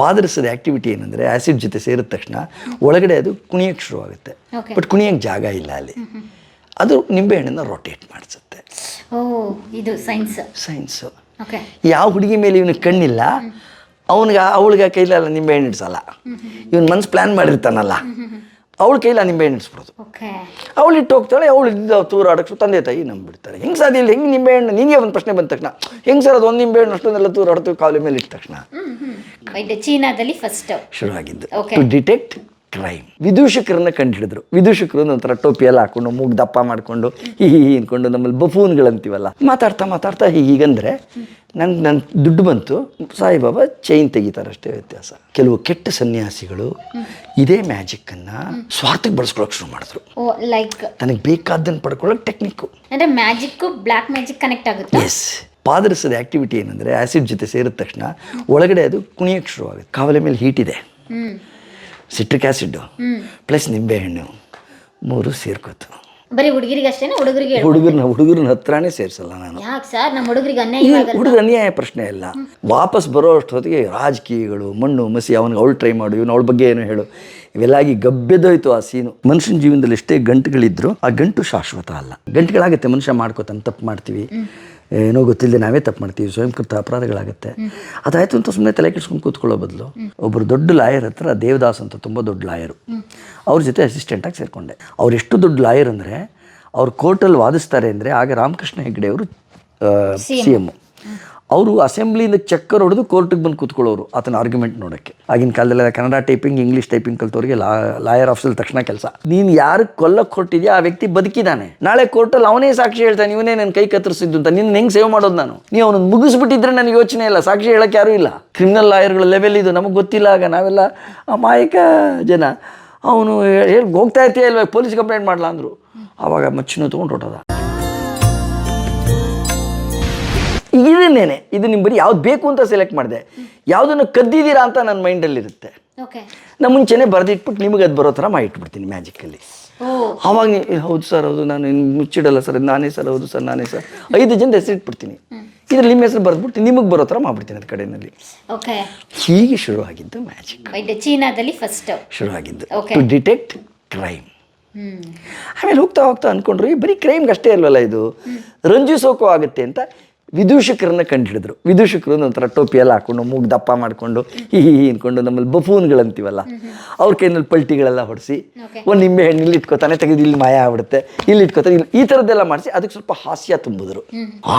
ಪಾದರಸದ activity ಏನಂದರೆ acid ಜೊತೆ ಸೇರಿದ ತಕ್ಷಣ ಒಳಗಡೆ ಅದು ಕುಣಿಯೋಕ್ಕೆ ಶುರುವಾಗುತ್ತೆ. ಬಟ್ ಕುಣಿಯೋಕ್ಕೆ ಜಾಗ ಇಲ್ಲ ಅಲ್ಲಿ. ಅದು ನಿಂಬೆಹಣ್ಣನ್ನು ರೊಟೇಟ್ ಮಾಡಿಸುತ್ತೆ. ಇದು ಸೈನ್ಸ್ ಸೈನ್ಸು ಯಾವ ಹುಡುಗಿ ಮೇಲೆ ಇವನಿಗೆ ಕಣ್ಣಿಲ್ಲ ಅವನಿಗೆ ಅವಳಿಗೆ ಕೈಲಲ್ಲ ನಿಂಬೆಹಣ್ಣು ಇಡ್ಸಲ್ಲ. ಇವನು ಮನ್ಸು ಪ್ಲ್ಯಾನ್ ಮಾಡಿರ್ತಾನಲ್ಲ. ಅವಳ ಕೈಲ ನಿಂಬೆಹಣ್ಣು ಇಡ್ಸ್ಬಿಡೋದು. ಓಕೆ ಅವಳು ಇಟ್ಟು ಹೋಗ್ತಾಳೆ ಅವಳು ಇದ್ದ ತೂರಾಡಕ್ಕೆ ತಂದೆ ತಾಯಿ ನಂಬಿಡ್ತಾರೆ ಹೆಂಗೆ ಸಾಧ್ಯ ಇಲ್ಲ ಹೆಂಗೆ ನಿಂಬೆಹಣ್ಣು ನಿನಗೆ ಒಂದು ಪ್ರಶ್ನೆ ಬಂದ ತಕ್ಷಣ. ಹೆಂಗೆ ಸರ್ ಅದು ಒಂದು ನಿಂಬೆಹಣ್ಣು ಅಷ್ಟೊಂದೆಲ್ಲ ತೂರಾಡ್ತೀವಿ ಕಾಲು ಮೇಲೆ ಇಟ್ಟ ತಕ್ಷಣ. ಚೀನಾದಲ್ಲಿ ಫಸ್ಟ್ ಶುರುವಾಗಿದ್ದು. ಆಗಿದ್ದು ಟು ಡಿಟೆಕ್ಟ್ ಕ್ರೈಮ್ ವಿದೂಷಕರನ್ನ ಕಂಡುಹಿಡಿದ್ರು. ವಿದೂಷಕರು ಒಂಥರ ಟೋಪಿ ಎಲ್ಲ ಹಾಕೊಂಡು ಮೂಗ್ ದಪ್ಪ ಮಾಡಿಕೊಂಡು ಹಿ ಹಿ ಅಂದ್ಕೊಂಡು ನಮ್ಮಲ್ಲಿ ಬಫೂನ್ಗಳಂತೀವಲ್ಲ ಮಾತಾಡ್ತಾ ಮಾತಾಡ್ತಾ ಹೀಗಂದ್ರೆ ನಂಗೆ ನನ್ನ ದುಡ್ಡು ಬಂತು. ಸಾಯಿಬಾಬಾ ಚೈನ್ ತೆಗಿತಾರಷ್ಟೇ ವ್ಯತ್ಯಾಸ. ಕೆಲವು ಕೆಟ್ಟ ಸನ್ಯಾಸಿಗಳು ಇದೇ ಮ್ಯಾಜಿಕ್ಕನ್ನು ಸ್ವಾರ್ಥಕ್ಕೆ ಬಳಸ್ಕೊಳಕ್ಕೆ ಶುರು ಮಾಡಿದ್ರು. ಓ ಲೈಕ್ ತನಗೆ ಬೇಕಾದ್ದನ್ನು ಪಡ್ಕೊಳ್ಳೋಕೆ ಟೆಕ್ನಿಕ್ಕು. ಅಂದ್ರೆ ಮ್ಯಾಜಿಕ್ ಬ್ಲ್ಯಾಕ್ ಮ್ಯಾಜಿಕ್ ಕನೆಕ್ಟ್ ಆಗುತ್ತೆ? ಎಸ್ ಪಾದರಸದ ಆ್ಯಕ್ಟಿವಿಟಿ ಏನಂದರೆ ಆ್ಯಸಿಡ್ ಜೊತೆ ಸೇರಿದ ತಕ್ಷಣ ಒಳಗಡೆ ಅದು ಕುಣಿಯೋಕ್ಕೆ ಶುರುವಾಗುತ್ತೆ. ಕಾವಲೆ ಮೇಲೆ ಹೀಟ್ ಇದೆ. ಸಿಟ್ರಿಕ್ ಆ್ಯಸಿಡ್ಡು ಪ್ಲಸ್ ನಿಂಬೆಹಣ್ಣು ಮೂರು ಸೇರ್ಕೋತು. ಬರೀ ಹುಡುಗರಿಗೆ ಅಷ್ಟೇ ಹುಡುಗರಿಗೆ ಹುಡುಗರನ್ನ ಹುಡುಗರನ್ನ ಹತ್ರನೇ ಸೇರಿಸಲ್ಲ ನಾನು. ಯಾಕೆ ಸರ್? ನಮ್ಮ ಹುಡುಗರಿಗೆ ಅನ್ಯಾಯ ಈ ಆಗಲ್ಲ ಹುಡುಗ ಅನ್ಯಾಯ ಪ್ರಶ್ನೆ ಇಲ್ಲ. ವಾಪಸ್ ಬರೋ ಅಷ್ಟೊತ್ತಿಗೆ ರಾಜಕೀಯಗಳು ಮಣ್ಣು ಮಸಿ ಅವನಿಗೆ ಅವಳು ಟ್ರೈ ಮಾಡು ಇವನು ಅವಳ ಬಗ್ಗೆ ಏನು ಹೇಳು ಇವೆಲ್ಲ ಆಗಿ ಗಬ್ಬೆದೋಯ್ತು ಆ ಸೀನು. ಮನುಷ್ಯನ ಜೀವನದಲ್ಲಿ ಎಷ್ಟೇ ಗಂಟುಗಳಿದ್ರು ಆ ಗಂಟು ಶಾಶ್ವತ ಅಲ್ಲ. ಗಂಟುಗಳಾಗುತ್ತೆ ಮನುಷ್ಯ ಮಾಡ್ಕೋತಾನೆ ತಪ್ಪು ಮಾಡ್ತೀವಿ. ಏನೋ ಗೊತ್ತಿಲ್ಲದೆ ನಾವೇ ತಪ್ಪು ಮಾಡ್ತೀವಿ ಸ್ವಯಂಕೃತ ಅಪರಾಧಗಳಾಗುತ್ತೆ. ಅದಾಯಿತು ಅಂತ ಸುಮ್ಮನೆ ತಲೆ ಕೆಡ್ಸ್ಕೊಂಡು ಕೂತ್ಕೊಳ್ಳೋ ಬದಲು ಒಬ್ಬರು ದೊಡ್ಡ ಲಾಯರ್ ಹತ್ರ ದೇವದಾಸ್ ಅಂತ ತುಂಬ ದೊಡ್ಡ ಲಾಯರು. ಅವ್ರ ಜೊತೆ ಅಸಿಸ್ಟೆಂಟಾಗಿ ಸೇರಿಕೊಂಡೆ. ಅವ್ರು ಎಷ್ಟು ದೊಡ್ಡ ಲಾಯರ್ ಅಂದರೆ ಅವ್ರು ಕೋರ್ಟಲ್ಲಿ ವಾದಿಸ್ತಾರೆ ಅಂದರೆ ಆಗ ರಾಮಕೃಷ್ಣ ಹೆಗ್ಡೆ ಅವರು ಸಿ ಎಂ ಅವರು ಅಸೆಂಬ್ಲಿಯಿಂದ ಚಕ್ಕರ್ ಹೊಡೆದು ಕೋರ್ಟಿಗೆ ಬಂದು ಕೂತ್ಕೊಳ್ಳೋರು ಆತನ ಆರ್ಗ್ಯುಮೆಂಟ್ ನೋಡೋಕ್ಕೆ. ಆಗಿನ ಕಾಲದಲ್ಲೆಲ್ಲ ಕನ್ನಡ ಟೈಪಿಂಗ್ ಇಂಗ್ಲೀಷ್ ಟೈಪಿಂಗ್ ಕಲ್ತವ್ರಿಗೆ ಲಾ ಲಾಯರ್ ಆಫೀಸಲ್ಲಿ ತಕ್ಷಣ ಕೆಲಸ. ನೀನು ಯಾರು ಕೊಲ್ಲಕ್ಕೆ ಕೊಟ್ಟಿದ್ಯಾ ಆ ವ್ಯಕ್ತಿ ಬದುಕಿದ್ದಾನೆ ನಾಳೆ ಕೋರ್ಟಲ್ಲಿ ಅವನೇ ಸಾಕ್ಷಿ ಹೇಳ್ತಾನೆ, ಇವನೇ ನನ್ನ ಕೈ ಕತ್ತರಿಸಿದ್ದು ಅಂತ. ನಿನ್ನ ಹೆಂಗೆ ಸೇವ್ ಮಾಡೋದು ನಾನು? ನೀವು ಅವನನ್ನು ಮುಗಿಸ್ಬಿಟ್ಟಿದ್ರೆ ನನಗೆ ಯೋಚನೆ ಇಲ್ಲ, ಸಾಕ್ಷಿ ಹೇಳಕ್ಕೆ ಯಾರೂ ಇಲ್ಲ. ಕ್ರಿಮಿನಲ್ ಲಾಯರ್ಗಳ ಲೆವೆಲ್ ಇದು, ನಮಗೆ ಗೊತ್ತಿಲ್ಲ ಆಗ ನಾವೆಲ್ಲ, ಅಮಾಯಕ ಜನ, ಅವನು ಹೇಳಿ ಹೋಗ್ತಾ ಇರ್ತೀಯ ಇಲ್ವ? ಪೊಲೀಸ್ ಕಂಪ್ಲೇಂಟ್ ಮಾಡಲ? ಅಂದರು. ಆವಾಗ ಮಚ್ಚಿನೂ ತೊಗೊಂಡು ಹೊಟ್ಟದ ಇದನ್ನೇನೆ ಇದು ನಿಮ್ಮ ಬರೀ ಯಾವ್ದು ಬೇಕು ಅಂತ ಸೆಲೆಕ್ಟ್ ಮಾಡಿದೆ. ಯಾವುದನ್ನು ಕದ್ದಿದ್ದೀರಾ ಅಂತ ನನ್ನ ಮೈಂಡಲ್ಲಿರುತ್ತೆ ನಾ ಮುಂಚೆನೆ ಬರೆದಿಟ್ಬಿಟ್ಟು ನಿಮಗೆ ಅದು ಬರೋ ಥರ ಮಾಡಿಟ್ಬಿಡ್ತೀನಿ ಮ್ಯಾಜಿಕಲ್ಲಿ ಅವಾಗ ಆವಾಗ ಹೌದು ಸರ್ ಹೌದು ನಾನು ಮುಚ್ಚಿಡಲ್ಲ ಸರ್ ನಾನೇ ಸರ್ ಹೌದು ಸರ್ ನಾನೇ ಸರ್ ಐದು ಜನ ಹೆಸರಿಟ್ಬಿಡ್ತೀನಿ ಇದ್ರಲ್ಲಿ ನಿಮ್ಮ ಹೆಸರು ಬರೆದ್ಬಿಟ್ಟು ನಿಮಗೆ ಬರೋ ಥರ ಮಾಡ್ಬಿಡ್ತೀನಿ ಅದು ಕಡೆಯಲ್ಲಿ ಓಕೆ ಹೀಗೆ ಶುರುವಾಗಿದ್ದು ಮ್ಯಾಜಿಕ್ ಇದು ಚೀನಾದಲ್ಲಿ ಫಸ್ಟ್ ಶುರು ಆಗಿದ್ದು. ಟು ಡಿಟೆಕ್ಟ್ ಕ್ರೈಮ್ ಆಮೇಲೆ ಹೋಗ್ತಾ ಹೋಗ್ತಾ ಅಂದ್ಕೊಂಡ್ರು ಬರೀ ಕ್ರೈಮ್ಗೆ ಅಷ್ಟೇ ಇಲ್ವಲ್ಲ ಇದು? ರಂಜಿಸೋಕು ಆಗುತ್ತೆ ಅಂತ ವಿದೂಷಕರನ್ನ ಕಂಡು ಹಿಡಿದ್ರು ವಿದೂಷಕರು ಒಂಥರ ಟೋಪಿ ಎಲ್ಲ ಹಾಕೊಂಡು ಮೂಗ್ ದಪ್ಪ ಮಾಡಿಕೊಂಡು ಹಿ ಹಿ ನಮ್ಮಲ್ಲಿ ಬಫೂನ್ಗಳು ಅಂತೀವಲ್ಲ ಬಫೂನ್ಗಳಂತೀವಲ್ಲ ಅವ್ರ ಕೈನಲ್ಲಿ ಪಲ್ಟಿಗಳೆಲ್ಲ ಹೊಡೆಸಿ. ಒಂದು ನಿಂಬೆ ಹಣ್ಣು ಇಲ್ಲಿ ಇಟ್ಕೋತಾನೆ ತೆಗೆದು ಇಲ್ಲಿ ಮಾಯ ಆಗ್ಬಿಡುತ್ತೆ ಇಲ್ಲಿ ಇಟ್ಕೋತಾರೆ ಇಲ್ಲಿ ಈ ಥರದ್ದೆಲ್ಲ ಮಾಡಿಸಿ ಅದಕ್ಕೆ ಸ್ವಲ್ಪ ಹಾಸ್ಯ ತುಂಬಿದ್ರು.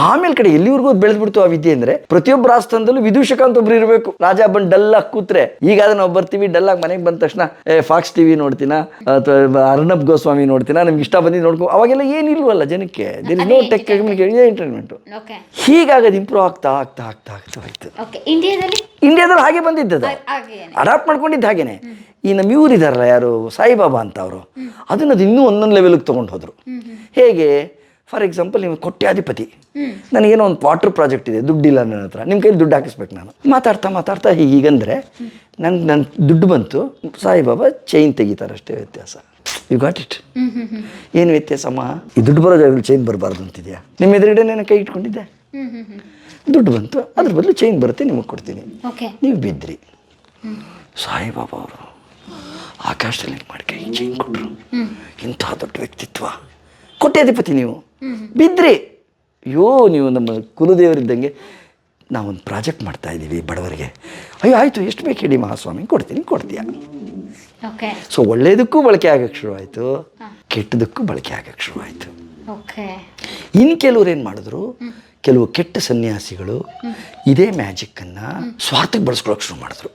ಆಮೇಲೆ ಕಡೆ ಎಲ್ಲಿವರೆಗೂ ಬೆಳೆದ್ಬಿಡ್ತು ಆ ವಿದ್ಯೆ ಅಂದರೆ ಪ್ರತಿಯೊಬ್ಬ ರಾಜಸ್ಥಾನದಲ್ಲೂ ವಿದೂಷಕ ಅಂತ ಒಬ್ರು ಇರಬೇಕು. ರಾಜ ಬಂದು ಡಲ್ಲಾಗಿ ಕೂತ್ರೆ ಈಗ ನಾವು ಬರ್ತೀವಿ ಡಲ್ಲಾಗಿ ಮನೆಗೆ ಬಂದ ತಕ್ಷಣ ಏ ಫಾಕ್ಸ್ ಟಿವಿ ನೋಡ್ತೀನ? ಅಥವಾ ಅರ್ಣಬ್ ಗೋಸ್ವಾಮಿ ನೋಡ್ತೀನ? ನಮ್ಗೆ ಇಷ್ಟ ಬಂದಿದ್ದು ನೋಡ್ಕೊ. ಅವಾಗೆಲ್ಲ ಏನಿಲ್ವಲ್ಲ ಜನಕ್ಕೆ. There is no tech entertainment ಹೀಗಾಗದು improve ಆಗ್ತಾ ಆಗ್ತಾ ಆಗ್ತಾ ಆಗ್ತಾ ಹೋಯ್ತು. ಇಂಡಿಯಾದಲ್ಲಿ ಇಂಡಿಯಾದಲ್ಲಿ ಹಾಗೆ ಬಂದಿದ್ದದ ಅಡಾಪ್ಟ್ ಮಾಡ್ಕೊಂಡಿದ್ದು ಹಾಗೇನೆ. ಈ ನಮ್ಮ ಇವ್ರು ಇದಾರಲ್ಲ ಯಾರು? ಸಾಯಿಬಾಬಾ ಅಂತ ಅವರು ಅದನ್ನು ಅದು ಇನ್ನೂ ಒಂದೊಂದು ಲೆವೆಲ್ಗೆ ತೊಗೊಂಡು ಹೋದರು. ಹೇಗೆ? ಫಾರ್ ಎಕ್ಸಾಂಪಲ್ ನೀವು ಕೊಟ್ಟ್ಯಾಧಿಪತಿ ನನಗೇನೋ ಒಂದು ವಾಟರ್ ಪ್ರಾಜೆಕ್ಟ್ ಇದೆ ದುಡ್ಡಿಲ್ಲ ನನ್ನ ಹತ್ರ. ನಿಮ್ಮ ಕೈಲಿ ದುಡ್ಡು ಹಾಕಿಸ್ಬೇಕು ನಾನು. ಮಾತಾಡ್ತಾ ಮಾತಾಡ್ತಾ ಹೀಗಂದ್ರೆ ನಂಗೆ ನನ್ನ ದುಡ್ಡು ಬಂತು. ಸಾಯಿಬಾಬಾ ಚೈನ್ ತೆಗಿತಾರಷ್ಟೇ ವ್ಯತ್ಯಾಸ. ಯು ಗಾಟ್ ಇಟ್ ಏನು ವ್ಯತ್ಯಾಸಮ್ಮ? ಈ ದುಡ್ಡು ಬರೋ ಜಾಗದಲ್ಲಿ ಚೈನ್ ಬರಬಾರ್ದು ಅಂತಿದೆಯಾ? ನಿಮ್ಮ ಎದುರುಗಡೆ ನಾನು ಕೈ ಇಟ್ಕೊಂಡಿದ್ದೆ. ದುಡ್ಡು ಬಂತು. ಅದ್ರ ಬದಲು ಚೈನ್ ಬರುತ್ತೆ ನಿಮಗೆ ಕೊಡ್ತೀನಿ. ನೀವು ಬಿದ್ರಿ ಸಾಯಿಬಾಬಾ ಅವರು ಆಕಾಶದಲ್ಲಿ ಮಾಡಿ ಕೈ ಚೈನ್ ಕೊಟ್ಟರು ಇಂಥ ದೊಡ್ಡ ವ್ಯಕ್ತಿತ್ವ. ಕೊಟ್ಟಾಧಿಪತಿ ನೀವು. ಬಿದ್ರಿ ಅಯ್ಯೋ ನೀವು ನಮ್ಮ ಕುಲದೇವರಿದ್ದಂಗೆ ನಾವೊಂದು ಪ್ರಾಜೆಕ್ಟ್ ಮಾಡ್ತಾ ಇದ್ದೀವಿ ಬಡವರಿಗೆ. ಅಯ್ಯೋ ಆಯಿತು ಎಷ್ಟು ಬೇಕು ಹೇಳಿ ಮಹಾಸ್ವಾಮಿ ಕೊಡ್ತೀನಿ ಕೊಡ್ತೀಯ? ಓಕೆ ಸೊ ಒಳ್ಳೆಯದಕ್ಕೂ ಬಳಕೆ ಆಗಕ್ಕೆ ಶುರುವಾಯಿತು ಕೆಟ್ಟದಕ್ಕೂ ಬಳಕೆ ಆಗಕ್ಕೆ ಶುರುವಾಯಿತು. ಇನ್ನು ಕೆಲವ್ರು ಏನು ಮಾಡಿದ್ರು ಕೆಲವು ಕೆಟ್ಟ ಸನ್ಯಾಸಿಗಳು ಇದೇ ಮ್ಯಾಜಿಕ್ಕನ್ನು ಸ್ವಾರ್ಥಕ್ಕೆ ಬಳಸ್ಕೊಳಕ್ಕೆ ಶುರು ಮಾಡಿದ್ರು.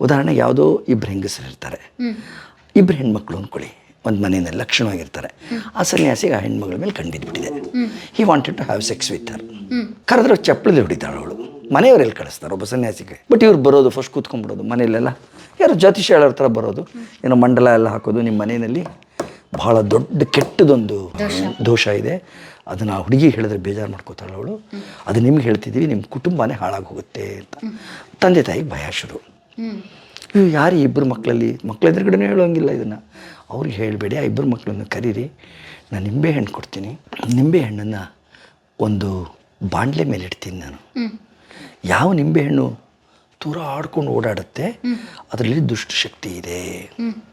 ಉದಾಹರಣೆಗೆ ಯಾವುದೋ ಇಬ್ಬರು ಹೆಂಗಸರು ಇರ್ತಾರೆ. ಇಬ್ಬರು ಹೆಣ್ಮಕ್ಳು ಅಂದ್ಕೊಳ್ಳಿ ಒಂದು ಮನೆಯಲ್ಲಿ ಲಕ್ಷಣವಾಗಿರ್ತಾರೆ. ಆ ಸನ್ಯಾಸಿಗೆ ಆ ಹೆಣ್ಮಗಳ ಮೇಲೆ ಕಂಡಿದ್ಬಿಟ್ಟಿದೆ he wanted to have sex with her ಕರೆದ್ರೆ ಚಪ್ಪಳಲ್ಲಿ ಹೊಡಿತಾಳೆ ಅವಳು. ಮನೆಯವರೆಲ್ಲಿ ಕಳಿಸ್ತಾರೆ ಒಬ್ಬ ಸನ್ಯಾಸಿಗೆ. ಬಟ್ ಇವ್ರು ಬರೋದು ಫಸ್ಟ್ ಕೂತ್ಕೊಂಡ್ಬಿಡೋದು ಮನೆಯಲ್ಲೆಲ್ಲ. ಯಾರು ಜ್ಯೋತಿಷ ಹೇಳೋರ ಥರ ಬರೋದು. ಏನೋ ಮಂಡಲ ಎಲ್ಲ ಹಾಕೋದು ನಿಮ್ಮ ಮನೆಯಲ್ಲಿ. ಬಹಳ ದೊಡ್ಡ ಕೆಟ್ಟದೊಂದು ದೋಷ. ಇದೆ. ಅದನ್ನು ಆ ಹುಡುಗಿ ಹೇಳಿದ್ರೆ ಬೇಜಾರು ಮಾಡ್ಕೋತಾಳೆ ಅವಳು. ಅದು ನಿಮ್ಗೆ ಹೇಳ್ತಿದ್ದೀವಿ ನಿಮ್ಮ ಕುಟುಂಬನೇ ಹಾಳಾಗಿ ಹೋಗುತ್ತೆ ಅಂತ. ತಂದೆ ತಾಯಿಗೆ ಭಯ ಶುರು. ಇವು ಯಾರು ಇಬ್ಬರು ಮಕ್ಕಳಲ್ಲಿ? ಮಕ್ಕಳ ಎದುರುಗಡೆ ಹೇಳೋಂಗಿಲ್ಲ ಇದನ್ನು. ಅವ್ರಿಗೆ ಹೇಳಬೇಡಿ ಆ ಇಬ್ಬರು ಮಕ್ಕಳನ್ನು ಕರೀರಿ. ನಾನು ನಿಂಬೆ ಹಣ್ಣು ಕೊಡ್ತೀನಿ. ನಿಂಬೆ ಹಣ್ಣನ್ನು ಒಂದು ಬಾಣಲೆ ಮೇಲೆ ಇಡ್ತೀನಿ ನಾನು ಯಾವ ನಿಂಬೆಹಣ್ಣು ದೂರ ಆಡ್ಕೊಂಡು ಓಡಾಡುತ್ತೆ. ಅದರಲ್ಲಿ ದುಷ್ಟಶಕ್ತಿ ಇದೆ.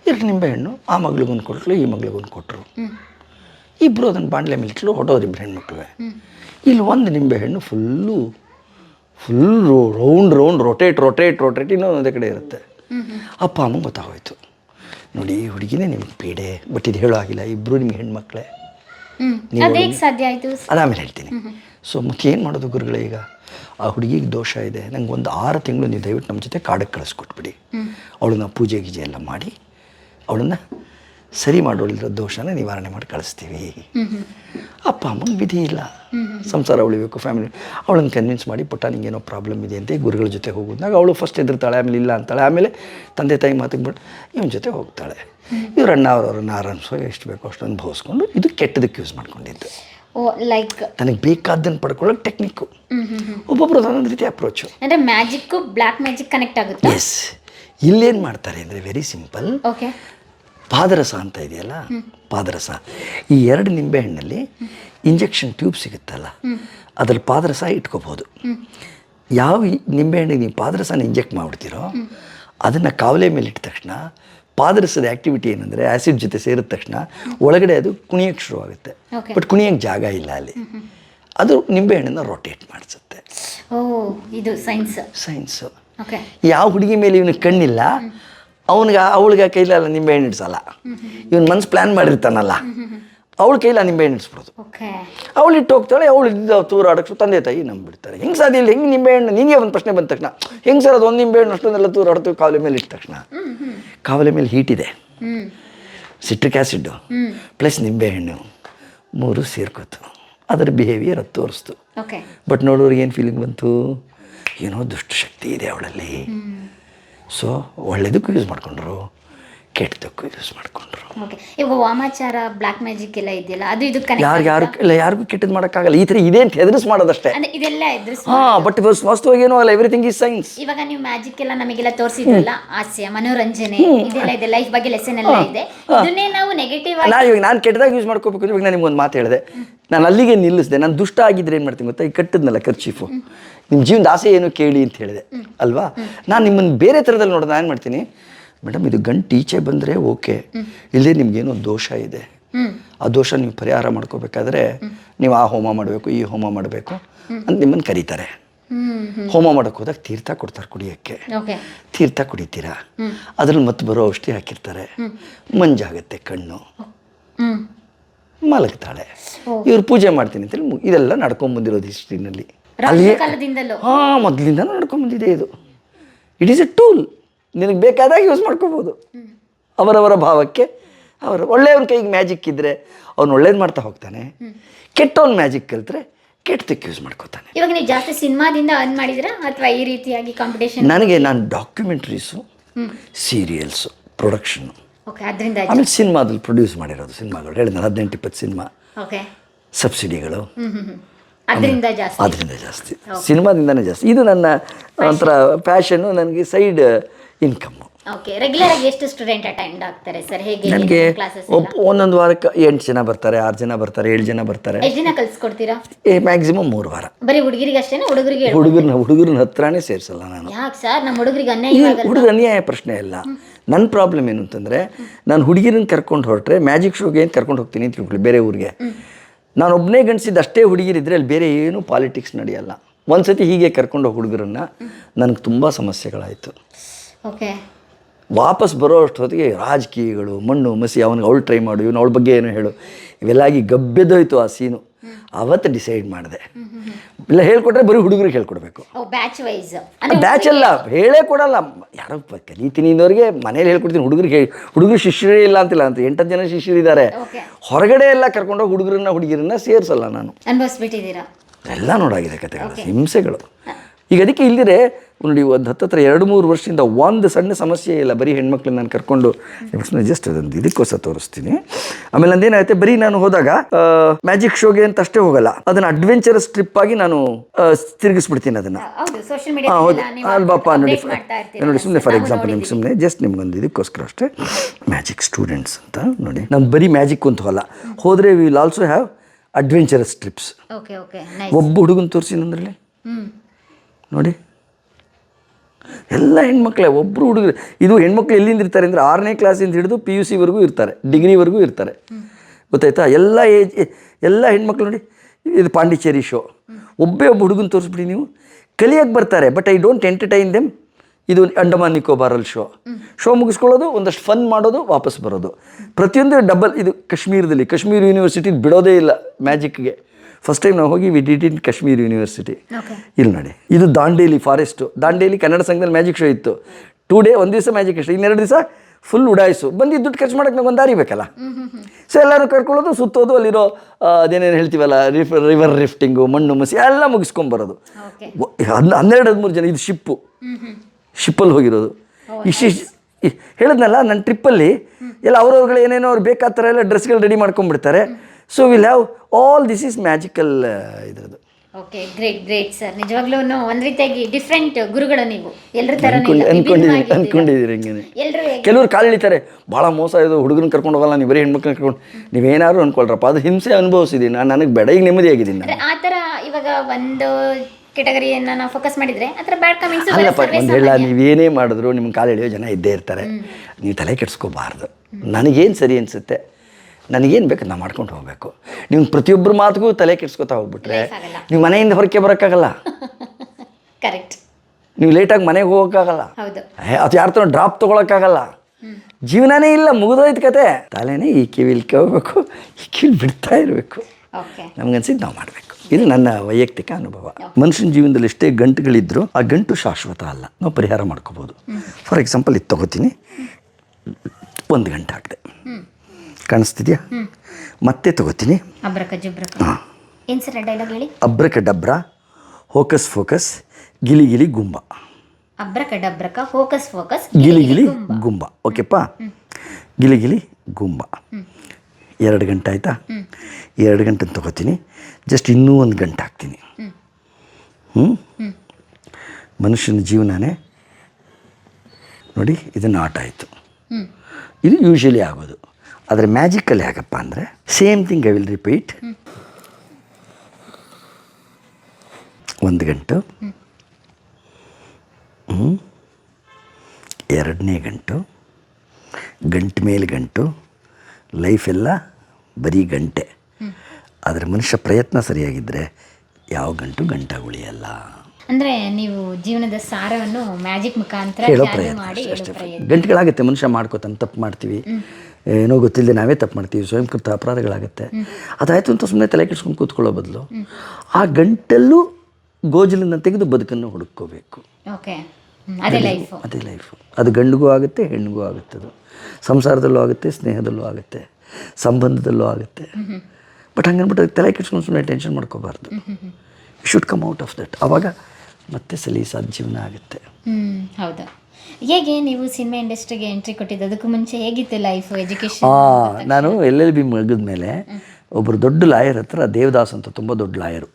ಎರಡು ನಿಂಬೆಹಣ್ಣು ಆ ಮಗಳಿಗೊಂದು ಕೊಟ್ಟರು ಈ ಮಗಳಿಗೊಂದು ಕೊಟ್ಟರು ಇಬ್ಬರು ಅದನ್ನು ಬಾಣಲೆ ಮೇಲೆ ಇಟ್ಲು ಹೊಟ್ಟೋರು ಇಬ್ಬರು ಹೆಣ್ಮಕ್ಳುವೆ ಇಲ್ಲಿ ಒಂದು ನಿಂಬೆಹಣ್ಣು full full round round rotate rotate rotate ಒಂದೇ ಕಡೆ ಇರುತ್ತೆ. ಅಪ್ಪ ಅಮ್ಮ ಗೊತ್ತಾಗೋಯ್ತು. ನೋಡಿ ಈ ಹುಡುಗಿನೇ ನಿಮ್ಗೆ ಪೀಡೆ ಬಟ್ ಇದು ಹೇಳೋ ಆಗಿಲ್ಲ ಇಬ್ಬರು ನಿಮ್ಗೆ ಹೆಣ್ಮಕ್ಳೇ. ಅದಾಮೇಲೆ ಹೇಳ್ತೀನಿ. ಸೊ ಮತ್ತೆ ಏನು ಮಾಡೋದು ಗುರುಗಳೇ ಈಗ? ಆ ಹುಡುಗಿಗೆ ದೋಷ ಇದೆ. ನಂಗೆ ಒಂದು ಆರು ತಿಂಗಳು ನೀವು ದಯವಿಟ್ಟು ನಮ್ಮ ಜೊತೆ ಕಾಡಕ್ಕೆ ಕಳಿಸ್ಕೊಟ್ಬಿಡಿ. ಅವಳನ್ನ ಪೂಜೆ ಗೀಜೆ ಎಲ್ಲ ಮಾಡಿ, ಅವಳನ್ನು ಸರಿ ಮಾಡೋಳಿದ್ರ ದೋಷನ ನಿವಾರಣೆ ಮಾಡಿ ಕಳಿಸ್ತೀವಿ. ಅಪ್ಪ ಅಮ್ಮನ ವಿಧಿ ಇಲ್ಲ. ಸಂಸಾರ ಉಳಿಬೇಕು ಫ್ಯಾಮಿಲಿ ಅವಳನ್ನು ಕನ್ವಿನ್ಸ್ ಮಾಡಿ, ಪುಟ್ಟ ಏನೋ ಪ್ರಾಬ್ಲಮ್ ಇದೆ ಅಂತ, ಗುರುಗಳ ಜೊತೆ ಹೋಗೋದಾಗ ಅವಳು ಫಸ್ಟ್ ಎದುರ್ತಾಳೆ ಆಮೇಲೆ ಇಲ್ಲ ಅಂತಾಳೆ, ಆಮೇಲೆ ತಂದೆ ತಾಯಿ ಮಾತಿಗೆ ಬಿಟ್ಟು ಇವನ ಜೊತೆ ಹೋಗ್ತಾಳೆ. ಇವ್ರ ಅಣ್ಣ, ಅವ್ರವ್ರನ್ನ ಆರಾಮಿಸೋ, ಎಷ್ಟು ಬೇಕೋ ಅಷ್ಟು ಅನುಭವಿಸ್ಕೊಂಡು ಇದು ಕೆಟ್ಟದಕ್ಕೆ ಯೂಸ್ ಮಾಡ್ಕೊಂಡಿದ್ದು. ಓ ಲೈಕ್ ನನಗೆ ಬೇಕಾದ್ದನ್ನು ಪಡ್ಕೊಳ್ಳೋಕೆ ಟೆಕ್ನಿಕ್ಕು ಒಬ್ಬೊಬ್ಬರು ಒಬ್ಬೊಬ್ರು ಒಂದೊಂದು ರೀತಿ ಅಪ್ರೋಚು ಅಂದರೆ ಮ್ಯಾಜಿಕ್ಕು ಬ್ಲ್ಯಾಕ್ ಮ್ಯಾಜಿಕ್ ಕನೆಕ್ಟ್ ಆಗುತ್ತೆ? ಎಸ್ ಇಲ್ಲೇನು ಮಾಡ್ತಾರೆ ಅಂದರೆ ವೆರಿ ಸಿಂಪಲ್ ಓಕೆ ಪಾದರಸ ಅಂತ ಇದೆಯಲ್ಲ? ಪಾದರಸ. ಈ ಎರಡು ನಿಂಬೆಹಣ್ಣಲ್ಲಿ ಇಂಜೆಕ್ಷನ್ ಟ್ಯೂಬ್ ಸಿಗುತ್ತಲ್ಲ? ಅದ್ರಲ್ಲಿ ಪಾದರಸ ಇಟ್ಕೋಬೋದು. ಯಾವ ಈ- ನಿಂಬೆಹಣ್ಣಿಗೆ ನೀವು ಪಾದರಸನ ಇಂಜೆಕ್ಟ್ ಮಾಡ್ಬಿಡ್ತೀರೋ ಅದನ್ನು ಕಾವಲೆ ಮೇಲೆ ಇಟ್ಟ ತಕ್ಷಣ ಪಾದರಸದ ಆ್ಯಕ್ಟಿವಿಟಿ ಏನಂದರೆ ಆ್ಯಸಿಡ್ ಜೊತೆ ಸೇರಿದ ತಕ್ಷಣ ಒಳಗಡೆ ಅದು ಕುಣಿಯೋಕ್ಕೆ ಶುರುವಾಗುತ್ತೆ. ಬಟ್ ಕುಣಿಯೋಕ್ಕೆ ಜಾಗ ಇಲ್ಲ ಅಲ್ಲಿ. ಅದು ನಿಂಬೆಹಣ್ಣನ್ನು ರೊಟೇಟ್ ಮಾಡಿಸುತ್ತೆ. ಇದು ಸೈನ್ಸ್ ಸೈನ್ಸು ಯಾವ ಹುಡುಗಿ ಮೇಲೆ ಇವನಿಗೆ ಕಣ್ಣಿಲ್ಲ ಅವನಿಗೆ ಅವಳಿಗೆ ಕೈಲಲ್ಲ ನಿಂಬೆ ಹಣ್ಣು ಇಡ್ಸಲ್ಲ. ಇವನು ಮನ್ಸು ಪ್ಲ್ಯಾನ್ ಮಾಡಿರ್ತಾನಲ್ಲ. ಅವಳ ಕೈಲಿ ನಿಂಬೆ ಹಣ್ಣು ಇಡ್ಸ್ಬಿಡೋದು ಅವಳು ಇಟ್ಟು ಹೋಗ್ತಾಳೆ ಅವಳು ಇದ್ದ ತೂರಾಡಕ್ಕೆ ತಂದೆ ತಾಯಿ ನಂಬಿಡ್ತಾರೆ ಹೆಂಗೆ ಸಾಧ್ಯ ಇಲ್ಲ ಹೆಂಗೆ ನಿಂಬೆ ಹಣ್ಣು? ನಿನಗೆ ಒಂದು ಪ್ರಶ್ನೆ ಬಂದ ತಕ್ಷಣ. ಹೆಂಗೆ ಸರ್ ಅದು ಒಂದು ನಿಂಬೆ ಹಣ್ಣು ಅಷ್ಟೊಂದೆಲ್ಲ ತೂರಾಡ್ತೀವಿ ಕಾವಲೆ ಮೇಲೆ ಇಟ್ಟ ತಕ್ಷಣ. ಕಾವಲೆ ಮೇಲೆ ಹೀಟ್ ಇದೆ. ಸಿಟ್ರಿಕ್ ಆ್ಯಸಿಡ್ಡು ಪ್ಲಸ್ ನಿಂಬೆಹಣ್ಣು ಮೂರು ಸೇರ್ಕೋತು. ಅದರ ಬಿಹೇವಿಯರ್ ಅದು ತೋರಿಸ್ತು. ಬಟ್ ನೋಡೋರಿಗೆ ಏನು ಫೀಲಿಂಗ್ ಬಂತು? ಏನೋ ದುಷ್ಟಶಕ್ತಿ ಇದೆ ಅವಳಲ್ಲಿ. ಸೊ ಒಳ್ಳೇದಕ್ಕೂ ಯೂಸ್ ಮಾಡ್ಕೊಂಡ್ರು. ಕೆಟ್ಟದಕ್ಕೂ ಯೂಸ್ ಮಾಡ್ಕೊಂಡ್ರು. ಓಕೆ ಇವಾಗ ವಾಮಾಚಾರ ಬ್ಲ್ಯಾಕ್ ಮ್ಯಾಜಿಕ್ ಎಲ್ಲ ಇದೆಯಲ್ಲ ಅದು ಇದು ಯಾರು ಯಾರು ಇಲ್ಲ ಯಾರಿಗೂ ಕೆಟ್ಟದ್ದು ಮಾಡೋಕ್ಕಾಗಲ್ಲ. ಈ ಥರ ಇದೆ ಅಂತ ಹೆದರಿಸ್ ಮಾಡೋದಷ್ಟೇ. ಅಂದ್ರೆ ಇದೆಲ್ಲ ಇದ್ರ ಹಾಂ ಬಟ್ ವಾಸ್ತವವಾಗಿ ಏನೋ ಅಲ್ಲ. ಎವ್ರಿಥಿಂಗ್ ಈಸ್ ಸೈನ್ಸ್ ಇವಾಗ ನೀವು ಮ್ಯಾಜಿಕ್ ಎಲ್ಲ ನಮಗೆಲ್ಲ ತೋರಿಸಿದ್ರಲ್ಲ ಹಾಸ್ಯ ಮನೋರಂಜನೆ ಇದೆಲ್ಲ ಇದೆ ಲೈಫ್ ಬಗ್ಗೆ ಲೆಸನ್ ಎಲ್ಲ ಇದೆ. ಇದನ್ನೇ ನಾವು ನೆಗೆಟಿವ್ ಆಗಿ ನಾನು ಇವಾಗ ನಾನು ಕೆಟ್ಟದಾಗ ಯೂಸ್ ಮಾಡ್ಕೋಬೇಕು ಇವಾಗ ನಾನು ನಿಮ್ಗೊಂದು ಮಾತು ಹೇಳಿದೆ. ನಾನು ಅಲ್ಲಿಗೆ ನಿಲ್ಲಿಸಿದೆ. ನಾನು ದುಷ್ಟ ಆಗಿದ್ರೆ ಏನು ಮಾಡ್ತೀನಿ ಗೊತ್ತಾ? ಈ ಕಟ್ಟದ್ನಲ್ಲ ಖರ್ಚೀಫು ನಿಮ್ಮ ಜೀವನದ ಆಸೆ ಏನು ಕೇಳಿ ಅಂತ ಹೇಳಿದೆ ಅಲ್ವಾ? ನಾನು ನಿಮ್ಮನ್ನು ಬೇರೆ ಥರದಲ್ಲಿ ನೋಡೋದು ನಾನು ಏನು ಮಾಡ್ತೀನಿ? ಮೇಡಮ್ ಇದು ಗಂಟು ಈಚೆ ಬಂದರೆ ಓಕೆ. ಇಲ್ಲದೆ ನಿಮಗೇನೋ ದೋಷ ಇದೆ. ಆ ದೋಷ ನೀವು ಪರಿಹಾರ ಮಾಡ್ಕೋಬೇಕಾದ್ರೆ ನೀವು ಆ ಹೋಮ ಮಾಡಬೇಕು ಈ ಹೋಮ ಮಾಡಬೇಕು ಅಂತ ನಿಮ್ಮನ್ನು ಕರೀತಾರೆ. ಹ್ಮ್ ಮಾಡಕ್ಕೆ ಹೋದಾಗ ತೀರ್ಥ ಕೊಡ್ತಾರೆ ಕುಡಿಯೋಕ್ಕೆ. ತೀರ್ಥ ಕುಡಿತೀರಾ? ಅದ್ರಲ್ಲಿ ಮತ್ತೆ ಬರೋ ಔಷಧಿ ಹಾಕಿರ್ತಾರೆ. ಮಂಜಾಗುತ್ತೆ ಕಣ್ಣು. ಮಲಗ್ತಾಳೆ. ಇವ್ರು ಪೂಜೆ ಮಾಡ್ತೀನಿ ಅಂತೇಳಿ ಇದೆಲ್ಲ ನಡ್ಕೊಂಡ್ ಬಂದಿರೋದು ಹಿಸ್ಟ್ರಿನಲ್ಲಿ. ಅಲ್ಲಿ ಹಾಂ ಮೊದಲಿಂದ ನಡ್ಕೊಂಡ್ ಬಂದಿದೆ ಇದು. ಇಟ್ ಈಸ್ ಎ ಟೂಲ್ ನಿನಗೆ ಬೇಕಾದಾಗ ಯೂಸ್ ಮಾಡ್ಕೋಬೋದು. ಅವರವರ ಭಾವಕ್ಕೆ ಅವರು ಒಳ್ಳೆಯವ್ರ ಕೈಗೆ ಮ್ಯಾಜಿಕ್ ಇದ್ದರೆ ಅವ್ನು ಒಳ್ಳೇದು ಮಾಡ್ತಾ ಹೋಗ್ತಾನೆ. ಕೆಟ್ಟವ್ನ ಮ್ಯಾಜಿಕ್ ಕಲ್ತ್ರೆ ಕೆಟ್ಟದಕ್ಕೆ ಯೂಸ್ ಮಾಡ್ಕೋತಾನೆ. ಇವಾಗ ನೀವು ಜಾಸ್ತಿ ಸಿನಿಮಾದಿಂದ ಅರ್ನ್ ಮಾಡಿದ್ರಾ? ಅಥವಾ ಈ ರೀತಿಯಾಗಿ ಕಾಂಪಿಟೇಷನ್ ನನಗೆ ನಾನು ಡಾಕ್ಯುಮೆಂಟ್ರೀಸು ಸೀರಿಯಲ್ಸು ಪ್ರೊಡಕ್ಷನ್ನು ಓಕೆ ಅದರಿಂದ ಆಮೇಲೆ ಸಿನಿಮಾದಲ್ಲಿ ಪ್ರೊಡ್ಯೂಸ್ ಮಾಡಿರೋದು ಸಿನಿಮಾಗಳು. ಹೇಳಿದ್ನಲ್ಲ ಹದಿನೆಂಟು ಇಪ್ಪತ್ತು ಸಿನಿಮಾ. ಓಕೆ ಸಬ್ಸಿಡಿಗಳು ಅದರಿಂದ ಜಾಸ್ತಿ. ಅದರಿಂದ ಜಾಸ್ತಿ. ಸಿನಿಮಾದಿಂದನೇ ಜಾಸ್ತಿ. ಇದು ನನ್ನ ಒಂಥರ ಪ್ಯಾಷನ್ನು ನನಗೆ ಸೈಡ್ ಇನ್ಕಮ್ಮು ಓಕೆ ರೆಗ್ಯುಲರ್ ಆಗಿ ಎಷ್ಟು ಸ್ಟೂಡೆಂಟ್ ಅಟೆಂಡ್ ಆಗ್ತಾರೆ ಸರ್ ಹೇಗೆ ನನಗೆ ಕ್ಲಾಸಸ್ ಒಂದೊಂದು ವಾರಕ್ಕೆ ಎಂಟು ಜನ ಬರ್ತಾರೆ ಆರು ಜನ ಬರ್ತಾರೆ ಏಳು ಜನ ಬರ್ತಾರೆ. ಎಷ್ಟು ದಿನ ಕಲ್ಸ್ಕೊಡ್ತೀರಾ? ಏ ಮ್ಯಾಕ್ಸಿಮಮ್ ಮೂರು ವಾರ. ಬರೀ ಹುಡುಗರಿಗೆ ಅಷ್ಟೇ ಹುಡುಗರಿಗೆ ಹುಡುಗರನ್ನ ಹುಡುಗರನ್ನ ಹತ್ರನೇ ಸೇರಿಸಲ್ಲ ನಾನು. ಯಾಕೆ ಸರ್ ನಮ್ಮ ಹುಡುಗರಿಗೆ ಅನ್ಯಾಯ ಹುಡುಗ ಅನ್ಯಾಯ ಪ್ರಶ್ನೆ ಇಲ್ಲ ನನ್ನ ಪ್ರಾಬ್ಲಮ್ ಏನು ಅಂತಂದರೆ ನಾನು ಹುಡುಗಿರನ್ನ ಕರ್ಕೊಂಡು ಹೊರಟ್ರೆ ಮ್ಯಾಜಿಕ್ ಶೋಗೆ ಏನು ಕರ್ಕೊಂಡು ಹೋಗ್ತೀನಿ ಅಂತ ತಿಳ್ಕೊಳ್ಳಿ ಬೇರೆ ಊರಿಗೆ. ನಾನು ಒಬ್ಬನೇ ಗಣಿಸಿದ ಅಷ್ಟೇ ಹುಡುಗಿರಿದ್ರೆ ಅಲ್ಲಿ ಬೇರೆ ಏನು ಪಾಲಿಟಿಕ್ಸ್ ನಡೆಯಲ್ಲ. ಒಂದು ಸತಿ ಹೀಗೆ ಕರ್ಕೊಂಡು ಹೋಗಿ ಹುಡುಗರನ್ನ ನನಗೆ ತುಂಬ ಸಮಸ್ಯೆಗಳಾಯಿತು. ಓಕೆ ವಾಪಸ್ ಬರೋ ಅಷ್ಟೊತ್ತಿಗೆ ರಾಜಕೀಯಗಳು ಮಣ್ಣು ಮಸಿ ಅವನಿಗೆ ಅವಳು ಟ್ರೈ ಮಾಡು ಇವನು ಅವಳ ಬಗ್ಗೆ ಏನು ಹೇಳು ಇವೆಲ್ಲಾಗಿ ಗಬ್ಬೆದೋಯ್ತು ಆ ಸೀನು ಅವತ್ತು ಡಿಸೈಡ್ ಮಾಡಿದೆ. ಇಲ್ಲ ಹೇಳ್ಕೊಟ್ರೆ ಬರೀ ಹುಡುಗರಿಗೆ ಹೇಳ್ಕೊಡ್ಬೇಕು. ಬ್ಯಾಚ್ ಅಲ್ಲ ಹೇಳೇ ಕೊಡಲ್ಲ. ಯಾರೋ ಕಲೀತೀನಿ ಇನ್ನೋರಿಗೆ ಮನೇಲಿ ಹೇಳ್ಕೊಡ್ತೀನಿ ಹುಡುಗರಿಗೆ ಹುಡುಗರು ಶಿಷ್ಯರೇ ಇಲ್ಲ ಅಂತಿಲ್ಲ ಅಂತ ಎಂಟತ್ತು ಜನ ಶಿಷ್ಯರಿದ್ದಾರೆ. ಹೊರಗಡೆ ಎಲ್ಲ ಕರ್ಕೊಂಡೋಗಿ ಹುಡುಗರನ್ನ ಹುಡುಗಿರನ್ನ ಸೇರಿಸಲ್ಲ ನಾನು. ಎಲ್ಲ ನೋಡಾಗಿದೆ ಕಥೆಗಳು ಹಿಂಸೆಗಳು. ಈಗ ಅದಕ್ಕೆ ಇಲ್ದಿರೆ ನೋಡಿ ಒಂದು ಹತ್ತತ್ರ ಎರಡು ಮೂರು ವರ್ಷದಿಂದ ಒಂದು ಸಣ್ಣ ಸಮಸ್ಯೆ ಇಲ್ಲ ಬರೀ ಹೆಣ್ಮಕ್ಳನ್ನ ನಾನು ಕರ್ಕೊಂಡು. ಸುಮ್ಮನೆ ಜಸ್ಟ್ ಅದೊಂದು ಇದಕ್ಕೋಸ್ಕರ ತೋರಿಸ್ತೀನಿ. ಆಮೇಲೆ ನಂದೇನಾಗುತ್ತೆ ಬರೀ ನಾನು ಹೋದಾಗ ಮ್ಯಾಜಿಕ್ ಶೋಗೆ ಅಂತ ಅಷ್ಟೇ ಹೋಗಲ್ಲ. ಅದನ್ನ ಅಡ್ವೆಂಚರಸ್ ಟ್ರಿಪ್ ಆಗಿ ನಾನು ತಿರುಗಿಸ್ಬಿಡ್ತೀನಿ ಅದನ್ನ. ಅಲ್ಬಪ್ಪ ನೋಡಿ ನೋಡಿ ಸುಮ್ಮನೆ ಫಾರ್ ಎಕ್ಸಾಂಪಲ್ ನಿಮ್ಗೆ ಸುಮ್ಮನೆ ಜಸ್ಟ್ ನಿಮ್ಗೊಂದು ಇದಕ್ಕೋಸ್ಕರ ಅಷ್ಟೇ. ಮ್ಯಾಜಿಕ್ ಸ್ಟೂಡೆಂಟ್ಸ್ ಅಂತ ನೋಡಿ. ನಾನು ಬರೀ ಮ್ಯಾಜಿಕ್ ಅಂತ ಹೋಗಲ್ಲ ಹೋದರೆ will also have adventurous trips okay okay nice ಒಬ್ಬ ಹುಡುಗನ ತೋರಿಸಿ ನಂದ್ರಲ್ಲಿ ನೋಡಿ. ಎಲ್ಲ ಹೆಣ್ಮಕ್ಳೇ ಒಬ್ಬರು ಹುಡುಗರು. ಇದು ಹೆಣ್ಮಕ್ಳು ಎಲ್ಲಿಂದ ಇರ್ತಾರೆ ಅಂದರೆ ಆರನೇ ಕ್ಲಾಸಿಂದ ಹಿಡಿದು ಪಿ ಯು ಸಿವರೆಗೂ ಇರ್ತಾರೆ ಡಿಗ್ರಿವರೆಗೂ ಇರ್ತಾರೆ. ಗೊತ್ತಾಯ್ತಾ? ಎಲ್ಲ ಏಜ್ ಎಲ್ಲ ಹೆಣ್ಮಕ್ಳು ನೋಡಿ, ಇದು ಪಾಂಡಿಚೇರಿ ಶೋ ಒಬ್ಬೇ ಒಬ್ಬ ಹುಡುಗನ ತೋರಿಸ್ಬಿಡಿ ನೀವು. ಕಲಿಯೋಕ್ಕೆ ಬರ್ತಾರೆ but I don't entertain them ಇದು ಅಂಡಮಾನ್ ನಿಕೋಬಾರಲ್ಲಿ ಶೋ ಶೋ ಮುಗಿಸ್ಕೊಳ್ಳೋದು, ಒಂದಷ್ಟು ಫನ್ ಮಾಡೋದು, ವಾಪಸ್ ಬರೋದು. ಪ್ರತಿಯೊಂದು ಡಬಲ್ ಇದು ಕಾಶ್ಮೀರದಲ್ಲಿ, ಕಾಶ್ಮೀರ್ ಯೂನಿವರ್ಸಿಟಿ ಬಿಡೋದೇ ಇಲ್ಲ ಮ್ಯಾಜಿಕ್ಗೆ ಫಸ್ಟ್ ಟೈಮ್ ನಾವು ಹೋಗಿ we did in Kashmir university ಇಲ್ಲಿ ನೋಡಿ. ಇದು ದಾಂಡೇಲಿ ಫಾರೆಸ್ಟು ದಾಂಡೇಲಿ ಕನ್ನಡ ಸಂಘದಲ್ಲಿ ಮ್ಯಾಜಿಕ್ ಶೋ ಇತ್ತು. ಟೂ ಡೇ ಒಂದು ದಿವಸ ಮ್ಯಾಜಿಕ್ ಶೋ ಇನ್ನೆರಡು ದಿವಸ ಫುಲ್ ಉಡಾಯಿಸು. ಬಂದು ದುಡ್ಡು ಖರ್ಚು ಮಾಡಕ್ಕೆ ನಂಗೆ ಒಂದು ದಾರಿ ಬೇಕಲ್ಲ? ಸೊ ಎಲ್ಲರೂ ಕರ್ಕೊಳ್ಳೋದು ಸುತ್ತೋದು ಅಲ್ಲಿರೋ ಅದೇನೇನು ಹೇಳ್ತೀವಲ್ಲ ರಿಫ್ ರಿವರ್ ರಿಫ್ಟಿಂಗು ಮಣ್ಣು ಮಸಿ ಎಲ್ಲ ಮುಗಿಸ್ಕೊಂಬರೋದು. ಹನ್ನೆರಡು ಹದಿಮೂರು ಜನ ಇದು ಶಿಪ್ಪು ಶಿಪ್ಪಲ್ಲಿ ಹೋಗಿರೋದು. ಇಷ್ಟು ಹೇಳಿದ್ನಲ್ಲ ನನ್ನ ಟ್ರಿಪ್ಪಲ್ಲಿ ಎಲ್ಲ ಅವ್ರವ್ರುಗಳು ಏನೇನೋ ಅವ್ರು ಬೇಕಾದ ಥರ ಎಲ್ಲ ಡ್ರೆಸ್ಗಳು ready ಮಾಡ್ಕೊಂಡ್ಬಿಡ್ತಾರೆ so will have all this is magical ಇದ್ರದ್ದು. ಓಕೆ ಗ್ರೇಟ್ ಗ್ರೇಟ್ ಸರ್ ನಿಜವಾಗ್ಲೂ ಒಂದ್ ರೀತಿಯಾಗಿ ಡಿಫ್ರೆಂಟ್ ಗುರುಗಳು ನೀವು. ಎಲ್ಲರ ಅನ್ಕೊಂಡು ಅನ್ಕೊಂಡಿದ್ದೀರಿ ಅನ್ಕೊಂಡಿದ್ದೀರಿ ಹಿಂಗೇನೆ. ಕೆಲವ್ರು ಕಾಲು ಎಳಿತಾರೆ ಭಾಳ ಮೋಸ ಇದು ಹುಡುಗನ ಕರ್ಕೊಂಡು ಹೋಗಲ್ಲ ನೀವು ಬರೀ ಹೆಣ್ಮಕ್ಳನ್ನ ಕರ್ಕೊಂಡು ನೀವೇನಾದ್ರು ಅನ್ಕೊಳ್ರಪ್ಪ ಅದು ಹಿಂಸೆ ಅನುಭವಿಸಿದ್ದೀನಿ ನಾನು ನನಗೆ ಬೇಡ ಈಗ ನೆಮ್ಮದಿಯಾಗಿದ್ದೀನಿ ನಾನು. ಆ ಥರ ಇವಾಗ ಒಂದು ಕೆಟಗರಿಯನ್ನ ನಾವು ಫೋಕಸ್ ಮಾಡಿದ್ರೆ ಆ ಥರ ಬ್ಯಾಡ್ ಕಮೆಂಟ್ಸ್ ಅಲ್ಲಪ್ಪ ಒಂದು ಹೇಳ ನೀವೇನೇ ಮಾಡಿದ್ರು ನಿಮ್ಮ ಕಾಲು ಎಳೆಯೋ ಜನ ಇದ್ದೇ ಇರ್ತಾರೆ. ನೀವು ತಲೆ ಕೆಡಿಸ್ಕೋಬಾರ್ದು. ನನಗೇನು ಸರಿ ಅನಿಸುತ್ತೆ ನನಗೇನು ಬೇಕು ನಾನು ಮಾಡ್ಕೊಂಡು ಹೋಗಬೇಕು. ನೀವು ಪ್ರತಿಯೊಬ್ಬರ ಮಾತಿಗೂ ತಲೆ ಕೆಡಿಸ್ಕೊತಾ ಹೋಗ್ಬಿಟ್ರೆ ನೀವು ಮನೆಯಿಂದ ಹೊರಕೆ ಬರೋಕ್ಕಾಗಲ್ಲ. ಕರೆಕ್ಟ್ ನೀವು ಲೇಟಾಗಿ ಮನೆಗೆ ಹೋಗೋಕ್ಕಾಗಲ್ಲ. ಅದು ಯಾರ ಥರ ಡ್ರಾಪ್ ತೊಗೊಳಕ್ಕಾಗಲ್ಲ. ಜೀವನನೇ ಇಲ್ಲ ಮುಗಿದೋಯ್ತು ಕತೆ. ತಲೆನೇ ಈ ಕಿವಿಲಿ ಕೇಳಬೇಕು ಈ ಕಿವಿಲಿ ಬಿಡ್ತಾ ಇರಬೇಕು. ನಮ್ಗನ್ಸಿದ್ದು ನಾವು ಮಾಡಬೇಕು. ಇದು ನನ್ನ ವೈಯಕ್ತಿಕ ಅನುಭವ. ಮನುಷ್ಯನ ಜೀವನದಲ್ಲಿ ಎಷ್ಟೇ ಗಂಟುಗಳಿದ್ರು ಆ ಗಂಟು ಶಾಶ್ವತ ಅಲ್ಲ. ನಾವು ಪರಿಹಾರ ಮಾಡ್ಕೋಬೋದು. ಫಾರ್ ಎಕ್ಸಾಂಪಲ್ ಇದು ತಗೋತೀನಿ. ಒಂದು ಗಂಟೆ ಹಾಕಿದೆ ಕಾಣಿಸ್ತಿದ್ಯಾ? ಮತ್ತೆ ತಗೋತೀನಿ. ಅಬ್ರಕ ಜುಬ್ರಕ. ಏನ್ ಸರ್ ಡೈಲಾಗ್ ಹೇಳಿ? ಅಬ್ರಕ ಡಬ್ರ ಹೋಕಸ್ ಫೋಕಸ್ ಗಿಲಿ ಗಿಲಿ ಗುಂಬ. ಅಬ್ರಕ ಡಬ್ರಕ ಫೋಕಸ್ ಫೋಕಸ್ ಗಿಲಿ ಗಿಲಿ ಗುಂಬ. ಓಕೆಪ್ಪ? ಗಿಲಿ ಗಿಲಿ ಗುಂಬ. ಎರಡು ಗಂಟೆ ಆಯಿತಾ? ಎರಡು ಗಂಟೆ ತಗೋತೀನಿ. ಜಸ್ಟ್ ಇನ್ನೂ ಒಂದು ಗಂಟೆ ಹಾಕ್ತೀನಿ. ಹ್ಞೂ ಮನುಷ್ಯನ ಜೀವನನೇ ನೋಡಿ ಇದನ್ನು ಆಟ ಆಯಿತು. ಇದು ಯೂಶ್ವಲಿ ಆಗೋದು. ಆದರೆ ಮ್ಯಾಜಿಕಲ್ಲಿ ಹೇಗಪ್ಪ ಅಂದರೆ same thing I will repeat ಒಂದು ಗಂಟು. ಎರಡನೇ ಗಂಟು. ಗಂಟು ಮೇಲೆ ಗಂಟು. ಲೈಫೆಲ್ಲ ಬರೀ ಗಂಟೆ. ಆದರೆ ಮನುಷ್ಯ ಪ್ರಯತ್ನ ಸರಿಯಾಗಿದ್ದರೆ ಯಾವ ಗಂಟು ಗಂಟ ಉಳಿಯಲ್ಲ. ಅಂದ್ರೆ ನೀವು ಜೀವನದ ಸಾರವನ್ನು ಮ್ಯಾಜಿಕ್ ಮುಖಾಂತರ ಹೇಳೋ ಪ್ರಯತ್ನ ಅಷ್ಟೇ, ಗಂಟೆಗಳಾಗುತ್ತೆ ಮನುಷ್ಯ ಮಾಡ್ಕೋತಾನೆ ತಪ್ಪು ಮಾಡ್ತೀವಿ. ಏನೋ ಗೊತ್ತಿಲ್ಲದೆ ನಾವೇ ತಪ್ಪು ಮಾಡ್ತೀವಿ ಸ್ವಯಂಕೃತ ಅಪರಾಧಗಳಾಗುತ್ತೆ. ಅದಾಯ್ತು ಅಂತ ಸುಮ್ಮನೆ ತಲೆ ಕೆಡಿಸ್ಕೊಂಡು ಕೂತ್ಕೊಳ್ಳೋ ಬದಲು ಆ ಗಂಟಲ್ಲೂ ಗೋಜಲನ್ನು ತೆಗೆದು ಬದುಕನ್ನು ಹುಡುಕೋಬೇಕು ಓಕೆ. ಅದೇ ಲೈಫ್ ಅದೇ ಲೈಫು ಅದು ಗಂಡಿಗೂ ಆಗುತ್ತೆ ಹೆಣ್ಣಿಗೂ ಆಗುತ್ತೆ ಅದು. ಸಂಸಾರದಲ್ಲೂ ಆಗುತ್ತೆ ಸ್ನೇಹದಲ್ಲೂ ಆಗುತ್ತೆ ಸಂಬಂಧದಲ್ಲೂ ಆಗುತ್ತೆ. ಬಟ್ ಹಂಗನ್ಬಿಟ್ಟು ತಲೆ ಕೆಡ್ಸ್ಕೊಂಡು ಸುಮ್ಮನೆ ಟೆನ್ಷನ್ ಮಾಡ್ಕೋಬಾರ್ದು. Should come out of that ಆವಾಗ ಮತ್ತೆ ಸಲೀಸಾದ ಜೀವನ ಆಗುತ್ತೆ. ಹ್ಮ್ ಹೌದು. ಹೇಗೆ ನೀವು ಸಿನಿಮಾ ಇಂಡಸ್ಟ್ರಿಗೆ ಎಂಟ್ರಿ ಕೊಟ್ಟಿದ್ದು? ಅದಕ್ಕೂ ಮುಂಚೆ ಹೇಗಿತ್ತು ಲೈಫ್ ಎಜುಕೇಶನ್ ಹಾಂ ನಾನು ಎಲ್ ಎಲ್ ಬಿ ಮುಗಿದ ಮೇಲೆ ಒಬ್ಬರು ದೊಡ್ಡ ಲಾಯರ್ ಹತ್ರ ದೇವದಾಸ್ ಅಂತ ತುಂಬ ದೊಡ್ಡ ಲಾಯರು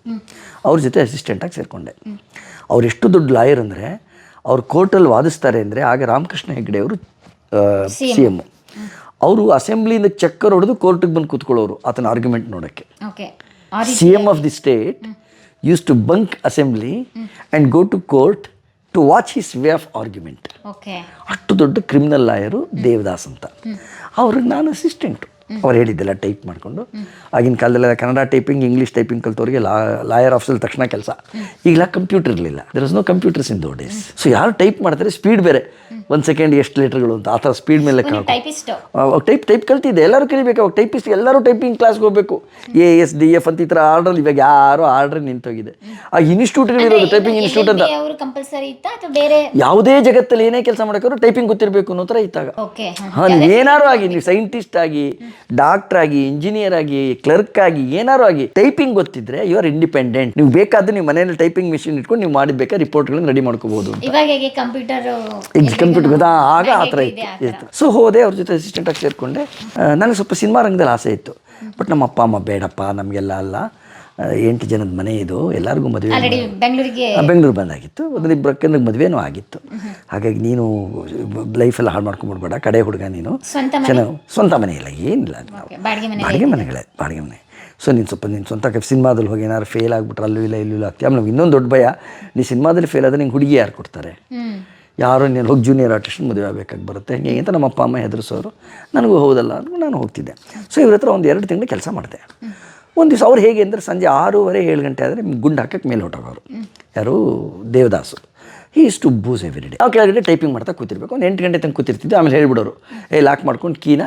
ಅವ್ರ ಜೊತೆ ಅಸಿಸ್ಟೆಂಟಾಗಿ ಸೇರಿಕೊಂಡೆ. ಅವ್ರು ಎಷ್ಟು ದೊಡ್ಡ ಲಾಯರ್ ಅಂದರೆ ಅವ್ರು ಕೋರ್ಟಲ್ಲಿ ವಾದಿಸ್ತಾರೆ ಅಂದರೆ ಆಗ ರಾಮಕೃಷ್ಣ ಹೆಗ್ಡೆ ಅವರು ಸಿ ಎಂ ಅವರು ಅಸೆಂಬ್ಲಿಯಿಂದ ಚಕ್ಕರ್ ಹೊಡೆದು ಕೋರ್ಟಿಗೆ ಬಂದು ಕೂತ್ಕೊಳ್ಳೋರು ಆತನ ಆರ್ಗ್ಯುಮೆಂಟ್ ನೋಡೋಕ್ಕೆ. C M of the state use to bunk assembly and go to court to watch his way of argument ಅಷ್ಟು ದೊಡ್ಡ ಕ್ರಿಮಿನಲ್ ಲಾಯರು ದೇವದಾಸ್ ಅಂತ. ಅವ್ರಿಗೆ ನಾನು ಅಸಿಸ್ಟೆಂಟು ಅವ್ರು ಹೇಳಿದ್ದೆಲ್ಲ ಟೈಪ್ ಮಾಡಿಕೊಂಡು. ಆಗಿನ ಕಾಲದಲ್ಲೆಲ್ಲ ಕನ್ನಡ ಟೈಪಿಂಗ್ ಇಂಗ್ಲೀಷ್ ಟೈಪಿಂಗ್ ಕಲ್ತವ್ರಿಗೆ ಲಾ ಲಾಯರ್ ಆಫೀಸಲ್ಲಿ ತಕ್ಷಣ ಕೆಲಸ. ಈಗಲ ಕಂಪ್ಯೂಟರ್ ಇರಲಿಲ್ಲ. There is no computers in those days so ಯಾರು ಟೈಪ್ ಮಾಡ್ತಾರೆ ಸ್ಪೀಡ್ ಬೇರೆ. ಒಂದು ಸೆಕೆಂಡ್ ಎಷ್ಟು ಲೀಟರ್ಗಳು ಅಂತ ಆ ಥರ ಸ್ಪೀಡ್ ಮೇಲೆ ಟೈಪ್ ಟೈಪ್ ಕಲ್ತಿದ್ದೆ. ಎಲ್ಲರೂ ಕಲಿಬೇಕು. ಅವಾಗ ಟೈಪಿಸ್ಟ್ ಎಲ್ಲರೂ ಟೈಪಿಂಗ್ ಕ್ಲಾಸ್ಗೆ ಹೋಗಬೇಕು. ಎ ಎಸ್ ಡಿ ಎಫ್ ಅಂತ ಈ ಥರ ಆರ್ಡ್ರಲ್ಲಿ ಇವಾಗ ಯಾರು ಆರ್ಡ್ರ್ ನಿಂತೋಗಿದೆ. ಆ ಇನ್ಸ್ಟಿಟ್ಯೂಟ್ಗಳಿರೋದು ಟೈಪಿಂಗ್ ಇನ್ಸ್ಟಿಟ್ಯೂಟ್ ಅಂತ. ಯಾವುದೇ ಜಗತ್ತಲ್ಲಿ ಏನೇ ಕೆಲಸ ಮಾಡೋಕ್ಕಾದ್ರು ಟೈಪಿಂಗ್ ಗೊತ್ತಿರಬೇಕು ಅನ್ನೋ ಥರ ಇತ್ತಾಗ. ಹಾಂ ನೀವು ಏನಾರು ಆಗಿ ನೀವು ಸೈಂಟಿಸ್ಟ್ ಆಗಿ ಡಾಕ್ಟರ್ ಆಗಿ ಇಂಜಿನಿಯರ್ ಆಗಿ ಕ್ಲರ್ಕ್ ಆಗಿ ಏನಾರು ಆಗಿ ಟೈಪಿಂಗ್ ಗೊತ್ತಿದ್ರೆ ಯು ಆರ್ ಇಂಡಿಪೆಂಡೆಂಟ್ ನೀವು ಬೇಕಾದ್ರೆ ನೀವು ಮನೆಯಲ್ಲಿ ಟೈಪಿಂಗ್ ಮಿಷಿನ್ ಇಟ್ಕೊಂಡು ನೀವು ಮಾಡಿದ ರಿಪೋರ್ಟ್ಗಳನ್ನ ರೆಡಿ ಮಾಡ್ಕೋಬಹುದು ಕಂಪ್ಯೂಟರ್ ಕಂಪ್ಯೂಟರ್ ಗೊತ್ತಾ? ಆಗ ಆ ಥರ ಇತ್ತು. ಇತ್ತು ಸೊ ಹೋದೆ ಅವ್ರ ಜೊತೆ ಅಸಿಸ್ಟೆಂಟ್ ಆಗಿ ಸೇರಿಕೊಂಡೆ. ನನಗೆ ಸ್ವಲ್ಪ ಸಿನಿಮಾ ರಂಗದಲ್ಲಿ ಆಸೆ ಇತ್ತು. ಬಟ್ ನಮ್ಮ ಅಪ್ಪ ಅಮ್ಮ ಬೇಡಪ್ಪ ನಮಗೆಲ್ಲ ಅಲ್ಲ. ಎಂಟು ಜನದ ಮನೆ ಇದು ಎಲ್ಲರಿಗೂ ಮದುವೆ ಬೆಂಗಳೂರಿಗೆ ಬೆಂಗಳೂರು ಬಂದಾಗಿತ್ತು. ಒಂದಿಬ್ಬರು ಅಕ್ಕನಿಗೆ ಮದುವೆನೂ ಆಗಿತ್ತು. ಹಾಗಾಗಿ ನೀನು ಲೈಫೆಲ್ಲ ಹಾಳು ಮಾಡ್ಕೊಂಡ್ಬಿಡ್ಬೇಡ ಕಡೆ ಹುಡುಗ ನೀನು. ಚೆನ್ನಾಗಿ ಸ್ವಂತ ಮನೆ ಇಲ್ಲ ಏನಿಲ್ಲ ಬಾಡಿಗೆ ಮನೆ ಬಾಡಿಗೆ ಮನೆಗಳೇ ಬಾಡಿಗೆ ಮನೆ. ಸೊ ನೀನು ಸ್ವಲ್ಪ ನೀನು ಸ್ವಂತ ಸಿನಿಮಾದಲ್ಲಿ ಹೋಗಿ ಏನಾದ್ರು ಫೇಲ್ ಆಗ್ಬಿಟ್ರೆ ಅಲ್ಲೂ ಇಲ್ಲ ಇಲ್ಲೂ ಇಲ್ಲ ಆಗ್ತೀಯ. ಆಮೇಲೆ ನಮ್ಗೆ ಇನ್ನೊಂದು ದೊಡ್ಡ ಭಯ ನೀ ಸಿನಿಮಾದಲ್ಲಿ ಫೇಲ್ ಆದರೆ ನಿಂಗೆ ಹುಡುಗಿ ಯಾರು ಕೊಡ್ತಾರೆ? ಯಾರು ನೀನು ಹೋಗಿ ಜೂನಿಯರ್ ಆರ್ಟಿಸ್ಟ್ ಮದುವೆ ಆಗಬೇಕಾಗಿ ಬರುತ್ತೆ? ಹಿಂಗೆ ಅಂತ ನಮ್ಮ ಅಪ್ಪ ಅಮ್ಮ ಹೆದರಿಸೋರು. ನನಗೂ ಹೌದಲ್ಲ ಅಂದ್ಬಿಟ್ಟು ನಾನು ಹೋಗ್ತಿದ್ದೆ. ಸೊ ಇವ್ರ ಹತ್ರ ಒಂದು ಎರಡು ತಿಂಗಳು ಕೆಲಸ ಮಾಡಿದೆ. ಒಂದು ದಿವಸ ಅವ್ರು ಹೇಗೆ ಅಂದರೆ ಸಂಜೆ ಆರೂವರೆ, ಏಳು ಗಂಟೆ ಆದರೆ ಗುಂಡು ಹಾಕಕ್ಕೆ ಮೇಲೆ ಹೊಟ್ಟೋಗೋರು ಯಾರು? ದೇವದಾಸು. ಈ ಇಷ್ಟು ಬೂಸ್ ಎವ್ರಿ ಡೇ ನಾವು ಕೆಳಗಡೆ ಟೈಪಿಂಗ್ ಮಾಡ್ತಾ ಕೂತಿರ್ಬೇಕು. ಒಂದು ಎಂಟು ಗಂಟೆ ತನಕ ಕೂತಿರ್ತಿದ್ದೆ, ಆಮೇಲೆ ಹೇಳ್ಬಿಡೋರು ಏ ಲಾಕ್ ಮಾಡ್ಕೊಂಡು ಕೀನ,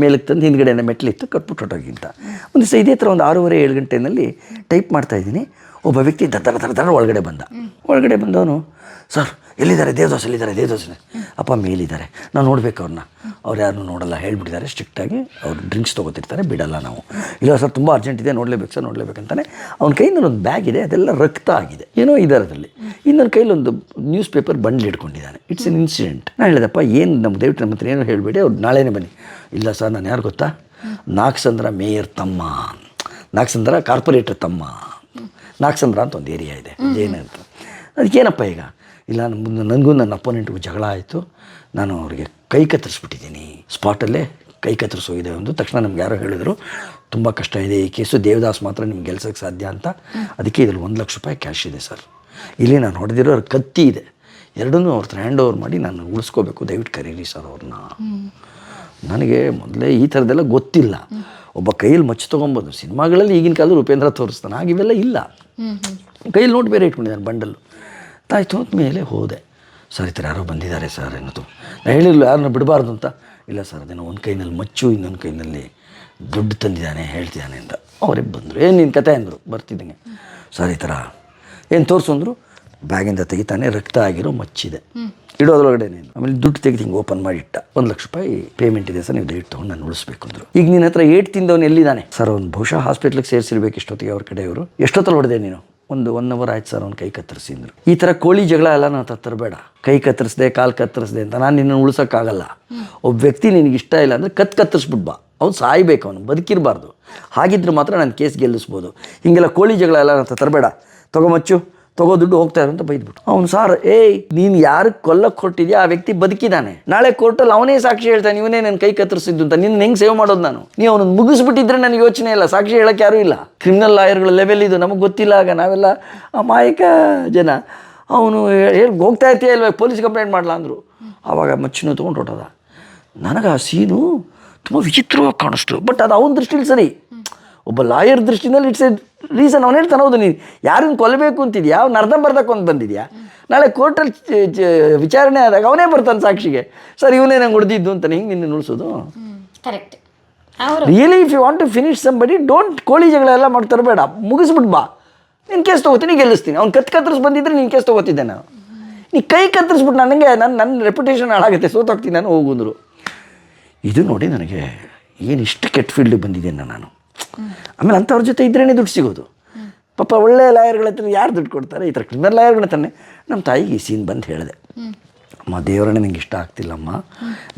ಮೇಲಕ್ಕೆ ತಂದು ಹಿಂದ್ಗಡೆನೇ ಮೆಟ್ಲಿತ್ತು ಕಟ್ಬಿಟ್ಟು ಹೊಟ್ಟೋಗಿಂತ ಒಂದು ದಿವಸ ಇದೇ ಥರ ಒಂದು ಆರೂವರೆ, ಏಳು ಗಂಟೆನಲ್ಲಿ ಟೈಪ್ ಮಾಡ್ತಾ ಇದ್ದೀನಿ. ಒಬ್ಬ ವ್ಯಕ್ತಿ ದರ ದರ ದರ ಒಳಗಡೆ ಬಂದ. ಒಳಗಡೆ ಬಂದವನು ಸರ್, ಎಲ್ಲಿದ್ದಾರೆ? ದೇವದಾಸ್ ಎಲ್ಲಿದ್ದಾರೆ ದೇವದಾಸನೆ ಅಪ್ಪ ಮೇಲಿದ್ದಾರೆ ನಾವು ನೋಡಬೇಕು ಅವ್ರನ್ನ ಅವ್ರು ಯಾರನ್ನೂ ನೋಡಲ್ಲ, ಹೇಳ್ಬಿಟ್ಟಿದ್ದಾರೆ ಸ್ಟ್ರಿಕ್ಟಾಗಿ. ಅವ್ರು ಡ್ರಿಂಕ್ಸ್ ತೊಗೋತಿರ್ತಾರೆ, ಬಿಡಲ್ಲ ನಾವು. ಇಲ್ಲ ಸರ್, ತುಂಬ ಅರ್ಜೆಂಟ್ ಇದೆ, ನೋಡಲೇಬೇಕು ಸರ್ ನೋಡಲೇಬೇಕಂತಾನೆ ಅವ್ನ ಕೈನಲ್ಲಿ ಒಂದು ಬ್ಯಾಗ್ ಇದೆ, ಅದೆಲ್ಲ ರಕ್ತ ಆಗಿದೆ. ಏನೋ ಇದರದಲ್ಲಿ ಇನ್ನೊಂದು ಕೈಯಲ್ಲಿ ಒಂದು ನ್ಯೂಸ್ ಪೇಪರ್ ಬಂಡ್ಲ್ ಇಟ್ಕೊಂಡಿದ್ದಾನೆ. ಇಟ್ಸ್ ಎನ್ ಇನ್ಸಿಡೆಂಟ್ ನಾನು ಹೇಳಿದಪ್ಪ, ಏನು ನಮ್ಮ ದಯವಿಟ್ಟು ನಮ್ಮ ಹತ್ರ ಏನೋ ಹೇಳಬೇಡಿ, ಅವ್ರು ನಾಳೆನೇ ಬನ್ನಿ. ಇಲ್ಲ ಸರ್, ನಾನು ಯಾರು ಗೊತ್ತಾ? ನಾಗಸಂದ್ರ ಮೇಯರ್ ತಮ್ಮ. ನಾಗಸಂದ್ರ ಕಾರ್ಪೊರೇಟರ್ ತಮ್ಮ. ನಾಗಸಂದ್ರ ಅಂತ ಒಂದು ಏರಿಯಾ ಇದೆ ಅಂತ. ಅದಕ್ಕೇನಪ್ಪ ಈಗ? ಇಲ್ಲ ಮುಂದೆ ನನಗೂ ನನ್ನ ಅಪೋನೆಂಟ್ಗೂ ಜಗಳ ಆಯಿತು. ನಾನು ಅವರಿಗೆ ಕೈ ಕತ್ತರಿಸ್ಬಿಟ್ಟಿದ್ದೀನಿ. ಸ್ಪಾಟಲ್ಲೇ ಕೈ ಕತ್ತರಿಸೋಗಿದೆ ಒಂದು ತಕ್ಷಣ ನಮ್ಗೆ ಯಾರೋ ಹೇಳಿದ್ರು ತುಂಬ ಕಷ್ಟ ಇದೆ ಈ ಕೇಸು ದೇವದಾಸ್ ಮಾತ್ರ ನಿಮ್ಗೆ ಗೆಲ್ಸೋಕ್ಕೆ ಸಾಧ್ಯ ಅಂತ. ಅದಕ್ಕೆ ಇದ್ರಲ್ಲಿ ಒಂದು ಲಕ್ಷ ರೂಪಾಯಿ ಕ್ಯಾಶ್ ಇದೆ ಸರ್. ಇಲ್ಲಿ ನಾನು ಹೊಡೆದಿರೋ ಕತ್ತಿ ಇದೆ. ಎರಡನ್ನೂ ಅವ್ರ ಹತ್ರ ಹ್ಯಾಂಡ್ ಓವರ್ ಮಾಡಿ ನಾನು ಉಳಿಸ್ಕೋಬೇಕು. ದಯವಿಟ್ಟು ಕರೀರಿ ಸರ್ ಅವ್ರನ್ನ. ನನಗೆ ಮೊದಲೇ ಈ ಥರದ್ದೆಲ್ಲ ಗೊತ್ತಿಲ್ಲ. ಒಬ್ಬ ಕೈಯಲ್ಲಿ ಮಚ್ಚು ತೊಗೊಬೋದು ಸಿನಿಮಾಗಳಲ್ಲಿ ಈಗಿನ ಕಾಲದಲ್ಲಿ ಉಪೇಂದ್ರ ತೋರಿಸ್ತಾನೆ ಆಗಿವೆಲ್ಲ ಇಲ್ಲ. ಕೈಯಲ್ಲಿ ನೋಟ್ ಬೇರೆ ಇಟ್ಕೊಂಡಿದ್ದಾನೆ ಬಂಡಲ್ಲು. ತಾಯ್ತು ಮೇಲೆ ಹೋದೆ. ಸರ್, ಈ ಯಾರೋ ಬಂದಿದ್ದಾರೆ ಸರ್ ಅನ್ನೋದು ನಾನು ಹೇಳಿರಲಿಲ್ಲ ಯಾರನ್ನ ಬಿಡಬಾರ್ದು ಅಂತ? ಇಲ್ಲ ಸರ್, ಅದೇನೋ ಒಂದು ಕೈನಲ್ಲಿ ಮಚ್ಚು, ಇನ್ನೊಂದು ಕೈನಲ್ಲಿ ದುಡ್ಡು ತಂದಿದ್ದಾನೆ, ಹೇಳ್ತಿದ್ದಾನೆ ಅಂತ. ಅವರೇ ಬಂದರು. ಏನು ನಿನ್ನ ಕತೆ? ಅಂದರು. ಬರ್ತಿದ್ದಂಗೆ. ಸರ್, ಈ ಥರ ಏನು ತೋರಿಸು? ಅಂದರು. ಬ್ಯಾಗಿಂದ ತೆಗಿತಾನೆ, ರಕ್ತ ಆಗಿರೋ ಮಚ್ಚಿದೆ. ಇಡೋದ್ರೊಳಗಡೆ ನೀನು. ಆಮೇಲೆ ದುಡ್ಡು ತೆಗೆದು ಹಿಂಗೆ ಓಪನ್ ಮಾಡಿ ಇಟ್ಟ. ಒಂದು ಲಕ್ಷ ರೂಪಾಯಿ ಪೇಮೆಂಟ್ ಇದೆ ಸರ್, ನೀವು ಡೇಟ್ ತೊಗೊಂಡು ನಾನು ಉಳಿಸ್ಬೇಕು, ಅಂದರು. ಈಗ ನಿನ್ನ ಹತ್ರ ಏಟ್ ತಿಂದವನು ಎಲ್ಲಿದ್ದಾನೆ? ಸರ್, ಅವ್ನು ಬಹುಶಃ ಹಾಸ್ಪಿಟ್ಲಿಗೆ ಸೇರಿಸಿರ್ಬೇಕು, ಇಷ್ಟೊತ್ತಿಗೆ ಅವ್ರ ಕಡೆಯವರು. ಎಷ್ಟೊತ್ತಲ್ಲಿ ಹೊಡೆದೆ ನೀನು? ಒಂದು ಒನ್ ಅವರ್ ಆಯ್ತು ಸರ್ ಅವ್ನು ಕೈ ಕತ್ತರಿಸಿದ್ರು ಈ ಥರ ಕೋಳಿ ಜಗಳ ಎಲ್ಲ ನಾನು ತರಬೇಡ ಕೈ ಕತ್ತರಿಸ್ದೆ, ಕಾಲು ಕತ್ತರಿಸ್ದೆ ಅಂತ ನಾನು ನಿನ್ನನ್ನು ಉಳಿಸೋಕ್ಕಾಗಲ್ಲ. ಒಬ್ಬ ವ್ಯಕ್ತಿ ನಿನಗೆ ಇಷ್ಟ ಇಲ್ಲ ಅಂದರೆ ಕತ್ ಕತ್ತರಿಸ್ಬಿಟ್ಟು ಬಾ. ಅವ್ನು ಸಾಯ್ಬೇಕು, ಅವನು ಬದುಕಿರಬಾರ್ದು. ಹಾಗಿದ್ರೆ ಮಾತ್ರ ನಾನು ಕೇಸ್ ಗೆಲ್ಲಿಸ್ಬೋದು. ಹೀಗೆಲ್ಲ ಕೋಳಿ ಜಗಳ ಎಲ್ಲ ನಾನು ತರಬೇಡ ತಗೊಂಬಚ್ಚು ತಗೋ ದುಡ್ಡು ಹೋಗ್ತಾ ಇರು ಅಂತ ಬೈದ್ಬಿಟ್ಟು ಅವ್ನು, ಸಾರ್, ಏಯ್, ನೀನು ಯಾರು ಕೊಲ್ಲಕ್ಕೆ ಕೊಟ್ಟಿದ್ಯಾ? ಆ ವ್ಯಕ್ತಿ ಬದುಕಿದ್ದಾನೆ ನಾಳೆ ಕೋರ್ಟಲ್ಲಿ ಅವನೇ ಸಾಕ್ಷಿ ಹೇಳ್ತಾನೆ, ಇವನೇ ನನ್ನ ಕೈ ಕತ್ತರಿಸಿದ್ದು ಅಂತ. ನಿನ್ನ ಹೆಂಗೆ ಸೇವ್ ಮಾಡೋದು ನಾನು? ನೀವು ಅವನು ಮುಗಿಸ್ಬಿಟ್ಟಿದ್ರೆ ನನಗೆ ಯೋಚನೆ ಇಲ್ಲ. ಸಾಕ್ಷಿ ಹೇಳಕ್ಕೆ ಯಾರು ಇಲ್ಲ. ಕ್ರಿಮಿನಲ್ ಲಾಯರ್ಗಳ ಲೆವೆಲ್ ಇದು. ನಮಗೆ ಗೊತ್ತಿಲ್ಲ ಆಗ ನಾವೆಲ್ಲ ಅಮಾಯಕ ಜನ, ಅವನು ಹೇಳಿ ಹೋಗ್ತಾ ಇರ್ತೀಯ ಇಲ್ವ? ಪೊಲೀಸ್ ಕಂಪ್ಲೇಂಟ್ ಮಾಡಲ? ಅಂದರು. ಆವಾಗ ಮಚ್ಚಿನೂ ತೊಗೊಂಡು ಹೊಟ್ಟದ ನನಗೆ ಆ ಸೀನು ತುಂಬ ವಿಚಿತ್ರವಾಗಿ ಕಾಣಿಸ್ತು. ಬಟ್ ಅದು ಅವನ ದೃಷ್ಟಿಲಿ ಸರಿ. ಒಬ್ಬ ಲಾಯರ್ ದೃಷ್ಟಿನಲ್ಲಿ ಇಟ್ಸ್ ಎ ರೀಸನ್. ಅವನು ಹೇಳ್ತಾನೆ ಹೌದು ನೀನು ಯಾರನ್ನು ಕೊಲ್ಲಬೇಕು ಅಂತಿದ್ಯಾ? ಅವ್ನು ಅರ್ಧಂಬರ್ಧ ಕೊಂದು ಬಂದಿದ್ಯಾ? ನಾಳೆ ಕೋರ್ಟಲ್ಲಿ ವಿಚಾರಣೆ ಆದಾಗ ಅವನೇ ಬರ್ತಾನೆ ಸಾಕ್ಷಿಗೆ. ಸರ್ ಇವನೇ ನಂಗೆ ಹೊಡೆದಿದ್ದು ಅಂತಾನೆ. ಹಿಂಗೆ ನಿನ್ನ ಉಳಿಸೋದು correct really if you want to finish somebody don't ಕೋಳಿ ಜಗಳ ಎಲ್ಲ ಬೇಡ ತರಬೇಡ ಮುಗಿಸ್ಬಿಟ್ಟು ಬಾ. ನೀನು ಕೇಸ್ ತೊಗೋತೀನಿ ಗೆಲ್ಲಿಸ್ತೀನಿ. ಅವ್ನು ಕತ್ ಕತ್ತರಿಸ್ ಬಂದಿದ್ರೆ ನೀನು ಕೇಸ್ ತೊಗೋತಿದ್ದೆ ನಾನು. ನೀ ಕೈ ಕತ್ತರಿಸ್ಬಿಟ್ಟು ನನಗೆ ನನ್ನ ನನ್ನ ರೆಪ್ಯುಟೇಷನ್ ಹಾಳಾಗುತ್ತೆ. ಸೋತೋಗ್ತೀನಿ ನಾನು ಹೋಗುಂದ್ರು ಇದು ನೋಡಿ ನನಗೆ ಏನು ಇಷ್ಟು ಕೆಟ್ಟ ಫೀಲ್ಡಿಗೆ ಬಂದಿದ್ದೇನೆ ನಾನು. ಆಮೇಲೆ ಅಂಥವ್ರ ಜೊತೆ ಇದ್ರೇ ದುಡ್ಡು ಸಿಗೋದು. ಪಾಪ ಒಳ್ಳೆ ಲಾಯರ್ಗಳ ಹತ್ರ ಯಾರು ದುಡ್ಡು ಕೊಡ್ತಾರೆ? ಈ ಥರ ಕ್ರಿಮಿನಲ್ ಲಾಯರ್ಗಳ ತಾನೆ. ನಮ್ಮ ತಾಯಿಗೆ ಈ ಸೀನ್ ಬಂದು ಹೇಳಿದೆ. ಅಮ್ಮ ದೇವರನ್ನ ನಂಗೆ ಇಷ್ಟ ಆಗ್ತಿಲ್ಲಮ್ಮ.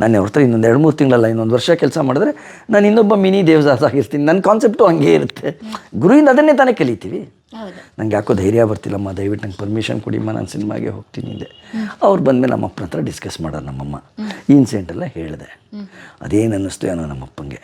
ನಾನು ಅವ್ರ ಹತ್ರ ಇನ್ನೊಂದು ಎರಡು ಮೂರು ತಿಂಗಳಲ್ಲ ಇನ್ನೊಂದು ವರ್ಷ ಕೆಲಸ ಮಾಡಿದ್ರೆ ನಾನು ಇನ್ನೊಬ್ಬ ಮಿನಿ ದೇವದಾಸ ಆಗಿರ್ತೀನಿ. ನನ್ನ ಕಾನ್ಸೆಪ್ಟು ಹಂಗೆ ಇರುತ್ತೆ. ಗುರುವಿಂದ ಅದನ್ನೇ ತಾನೇ ಕಲಿತೀವಿ. ನಂಗೆ ಯಾಕೋ ಧೈರ್ಯ ಬರ್ತಿಲ್ಲಮ್ಮ ದಯವಿಟ್ಟು ನಂಗೆ ಪರ್ಮಿಷನ್ ಕೊಡಿಮ್ಮ ನಾನು ಸಿನಿಮಾಗೆ ಹೋಗ್ತೀನಿ ಇದೆ ಅವ್ರು ಬಂದಮೇಲೆ ನಮ್ಮ ಅಪ್ಪನ ಹತ್ರ ಡಿಸ್ಕಸ್ ಮಾಡೋದು ನಮ್ಮಮ್ಮ. ಈ ಇನ್ಸಿಡೆಂಟ್ ಎಲ್ಲ ಹೇಳಿದೆ. ಅದೇನು ಅನ್ನಿಸ್ತು ಏನೋ ನಮ್ಮಪ್ಪಂಗೆ.